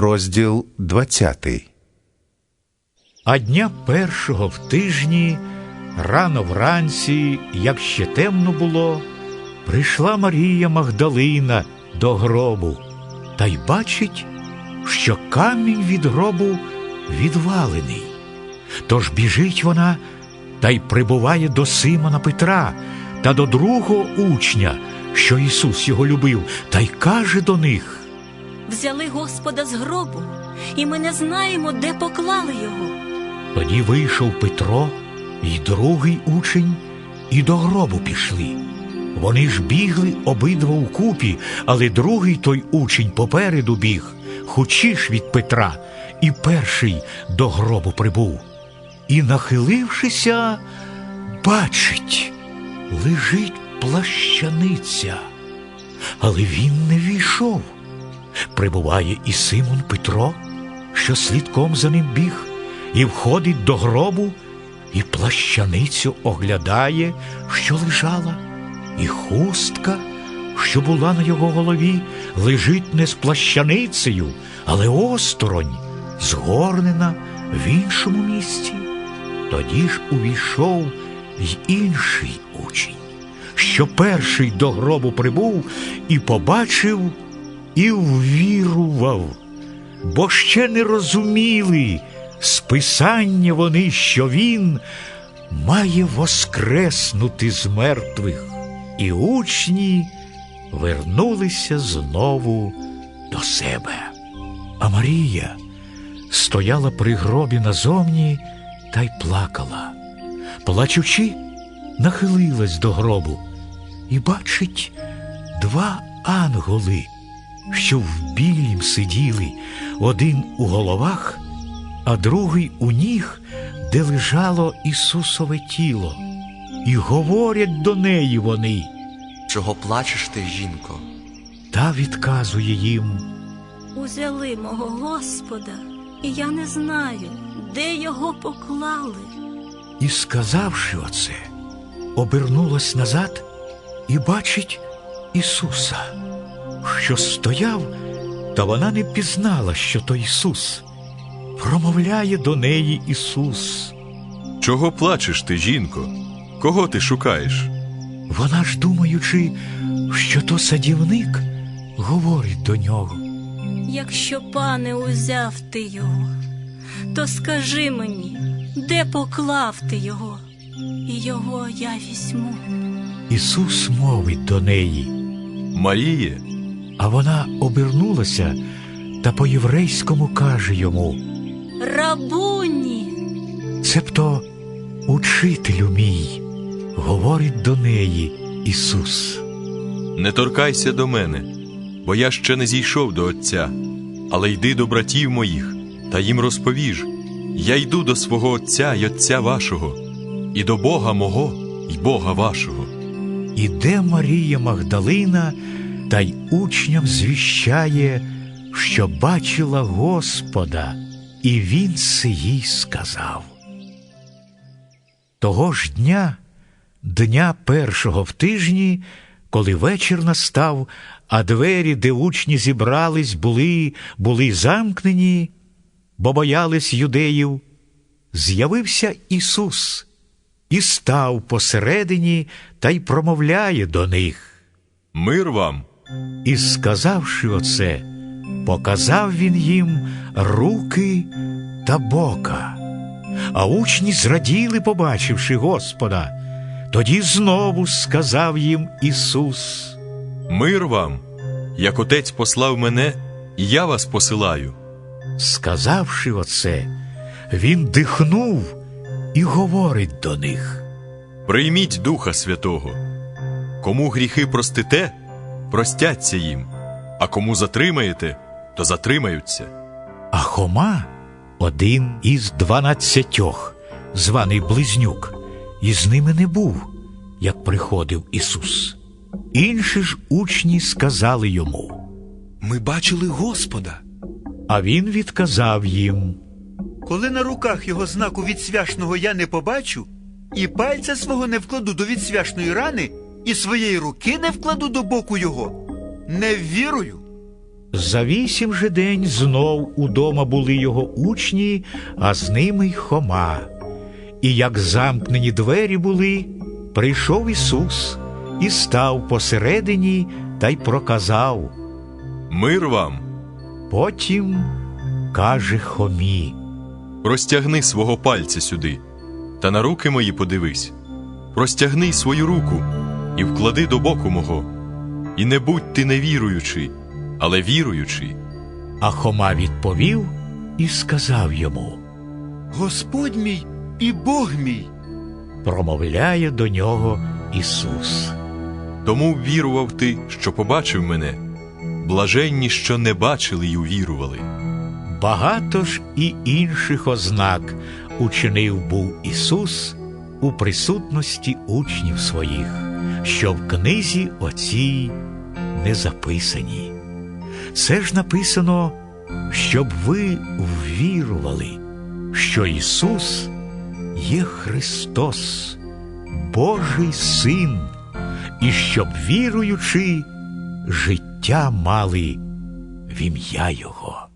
розділ 20. А дня першого в тижні, рано вранці, як ще темно було, прийшла Марія Магдалина до гробу та й бачить, що камінь від гробу відвалений. Тож біжить вона та й прибуває до Симона Петра та до другого учня, що Ісус його любив, та й каже до них. Взяли Господа з гробу, і ми не знаємо, де поклали його. Тоді вийшов Петро і другий учень, і до гробу пішли. Вони ж бігли обидва вкупі, але другий той учень попереду біг, хучіш від Петра, і перший до гробу прибув. І, нахилившися, бачить, лежить плащаниця. Але він не війшов. Прибуває і Симон Петро, що слідком за ним біг, і входить до гробу, і плащаницю оглядає, що лежала, і хустка, що була на його голові, лежить не з плащаницею, але осторонь, згорнена в іншому місці. Тоді ж увійшов й інший учень, що перший до гробу прибув і побачив, і ввірував, бо ще не розуміли списання вони, що він має воскреснути з мертвих, і учні вернулися знову до себе. А Марія стояла при гробі назовні та й плакала. Плачучи, нахилилась до гробу і бачить два анголи, що в білім сиділи, один у головах, а другий у ніг, де лежало Ісусове тіло. І говорять до неї вони, Чого плачеш ти, жінко? та відказує їм. Узяли мого Господа, і я не знаю, де його поклали. І, сказавши оце, обернулась назад і бачить Ісуса, що стояв, та вона не пізнала, що то Ісус. Промовляє до неї Ісус. Чого плачеш ти, жінко? Кого ти шукаєш? Вона ж, думаючи, що то садівник, говорить до нього. Якщо, пане, узяв ти його, то скажи мені, де поклав ти його, і його я візьму. Ісус мовить до неї, Маріє, а вона обернулася та по-єврейському каже йому. Рабуні, Цебто учителю мій, говорить до неї Ісус. не торкайся до мене, бо я ще не зійшов до Отця, але йди до братів моїх та їм розповіж. Я йду до свого Отця й Отця вашого, і до Бога мого й Бога вашого. Іде Марія Магдалина та й учням звіщає, що бачила Господа, і він це їй сказав. Того ж дня, дня першого в тижні, коли вечір настав, а двері, де учні зібрались, були, були замкнені, бо боялись юдеїв, з'явився Ісус і став посередині та й промовляє до них. Мир вам! І, сказавши оце, показав він їм руки та бока. А учні зраділи, побачивши Господа. Тоді знову сказав їм Ісус. Мир вам! Як Отець послав мене, і я вас посилаю. Сказавши оце, він дихнув і говорить до них. Прийміть Духа Святого. Кому гріхи простите, простяться їм, а кому затримаєте, то затримаються. А Хома, один із дванадцятьох, званий Близнюк, із ними не був, як приходив Ісус. Інші ж учні сказали йому, Ми бачили Господа. а він відказав їм. Коли на руках його знаку відсвяшного я не побачу, і пальця свого не вкладу до відсвяшної рани, і своєї руки не вкладу до боку його, не вірую. За вісім же день знов удома були його учні, а з ними й Хома. І як замкнені двері були, прийшов Ісус і став посередині та й проказав. Мир вам, Потім каже Хомі. простягни свого пальця сюди, та на руки мої подивись. Простягни й свою руку і вклади до боку мого. І не будь ти невіруючий, але віруючий. А Хома відповів і сказав йому. Господь мій і Бог мій. Промовляє до нього Ісус. Тому вірував ти, що побачив мене. Блаженні, що не бачили й увірували. Багато ж і інших ознак учинив був Ісус у присутності учнів своїх, що в книзі оцій не записані. Це ж написано, щоб ви ввірували, що Ісус є Христос, Божий Син, і щоб віруючи, життя мали в ім'я Його.